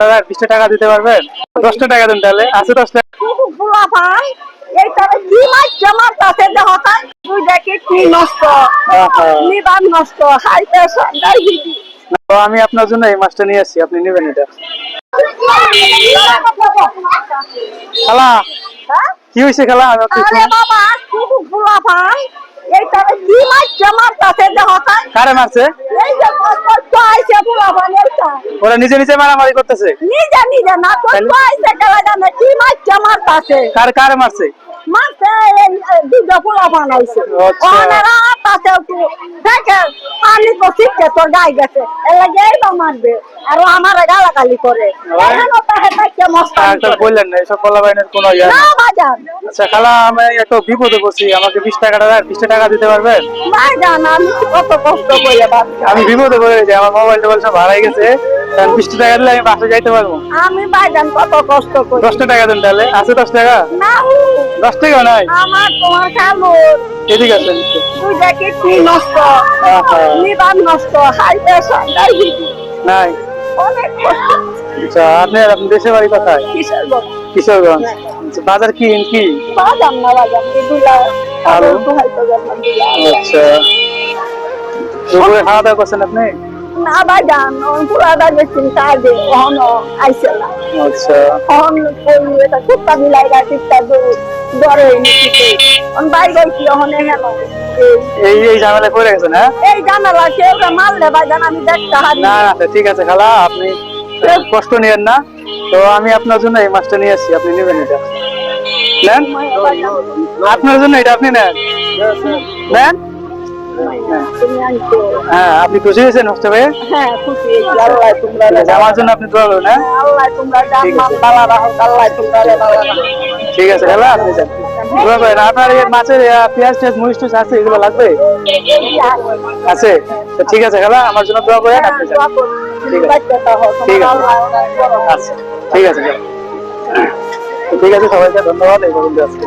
বিশটা টাকা দিতে পারবেন? দশটা টাকা দেন তাহলে। আছে দশ টাকা ফুলা ভাই এইটারে কি মাছ জমার কাছে দেহতাই তুই দেখি কি নষ্ট। আহা। নষ্ট। হাই প্রেশার ডায়াবেটিস তো আমি আপনার জন্য এই মাছটা নিয়ে আসছি আপনি নেবেন এটা। খালা হ্যাঁ? কি হয়েছে খালা? আরে বাবা ফুলা ভাই। এইটারে কি মাছ জমার কাছে দেহতাই কারে মারছে এই যে কষ্ট আইছে ফুলা ভাই এইটা ওরা নিজে নিজে মারামারি করতেছে। নিজে নিজে না কষ্ট আইছে কেলা জানে কি মারছে মারতাছে। কার কার মারছে? মারছে দুটো ফুলা বানাইছে। আচ্ছা। ওনারা তাতে একটু দেখে পানি তো শিখছে তোর গায়ে গেছে। এর লাগে এইবার মারবে। আর আমার গালাগালি করে। এখানে বললেন না এসব বাইনের কোনো ইয়া। বাজান আচ্ছা খালা আমি একটা বিপদে আমাকে বিশ টাকা টাকা বিশটা টাকা দিতে পারবেন? আমি বিপদে পড়ে গেছি আমার মোবাইল টোবাইল সব হারাই গেছে বিশটা টাকা দিলে আমি বাসে যাইতে পারব? আমি কত কষ্ট করি। দশটা টাকা দেন তাহলে আছে দশ টাকা? দশ টাকা নাই? আমার তোমার এদিকে কি নষ্ট। নষ্ট নাই। অনেক কষ্ট। আচ্ছা আপনার দেশের বাড়ি কোথায়? কিশোরগঞ্জ। আচ্ছা, বাজার কি কি? না এগুলা। আচ্ছা। দুপুরে খাওয়া দাওয়া করছেন আপনি? না বাজান আচ্ছা। কই এটা কুত্তা বিলাই গা কুত্তা ডরে নিতে অন বাই হেন এই এই ঝামেলা করে গেছেন হ্যাঁ? এই জানালা কেউ মারলে বাজান আমি দেখতে হারি। না না ঠিক আছে খালা আপনি কষ্ট নিয়েন না। তো আমি আপনার জন্য এই মাছটা নিয়ে আসছি আপনি নেবেন এটা। নেন? আপনার জন্য এটা আপনি নেন। নেন? হ্যাঁ আপনি খুশি হয়েছেন হোস্টে ভাই? হ্যাঁ খুশি আমার জন্য আপনি দোয়া করুন হ্যাঁ? ঠিক আছে। খালা আপনি যান। দোয়া করেন আপনার এই মাছের পেঁয়াজ টেয়াজ মরিচ টুচ আছে এগুলো লাগবে? আছে। ঠিক আছে খালা আমার জন্য দোয়া করেন আপনি যান। ঠিক আছে। ঠিক আছে। আচ্ছা। আছে ঠিক আছে সবাইকে ধন্যবাদ। এই পর্যন্ত আজকে।